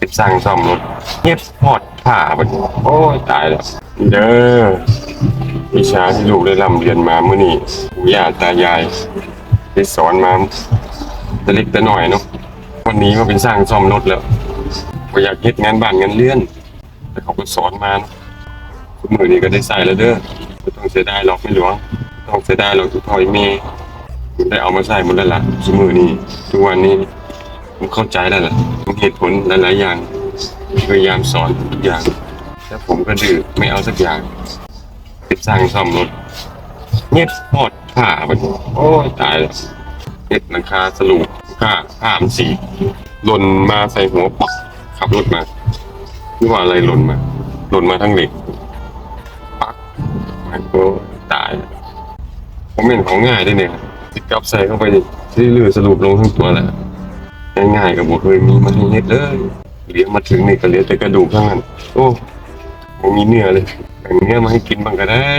ติดสร้างซ่อมรถเงียบพอดผ่าบัดนี้โอ้ยตายแล้วเด้อวิชาที่ลูกได้ร่ำเรียนมาเมื่อนี้ปู่ย่าตายายได้สอนมาแต่เล็กแต่น้อยเนาะวันนี้ก็เป็นสร้างซ่อมรถแล้วก็อยากเฮ็ดงานบ้านงานเรือน แต่เขาก็สอนมาเนาะทุกมือนี้ก็ได้ใส่แล้วเด้อไม่ต้องเสียดายหรอกไม่หลวงต้องเสียดายหรอกทุกทอยเมย์ได้เอามาใส่หมดแล้วล่ะทุกมือนี้ทุกวันนี้ ผมเข้าใจแล้วล่ะมีเหตุผลหลายๆอย่าง พยายามสอนทุกอย่างแต่ผมก็ดื้อไม่เอาสักอย่างติดสร้างซ่อมรถเงียบพอดผ้าบัดนี้โอ้ยตายแล้วเน็ตหลังคาสรุปผ้าผ้ามันสีหล่นมาใส่หัวปักขับรถมานี่ว่าอะไรหล่นมา หล่นมาทั้งเหล็กปักมันก็ตาย ผมเห็นของง่ายด้วยเนี่ยติดกับใส่เข้าไปที่ลือสรุปลงทั้งตัวแหละ ง่ายๆกับบุเคยมีมาให้เฮ็ดเลยเลี้ยงมาถึงนี่ก็เลี้ยงแต่กระดูกทั้งนั้น โอ้ผมมีเนื้อเลยแบ่งเนื้อมาให้กินบ้างก็ได้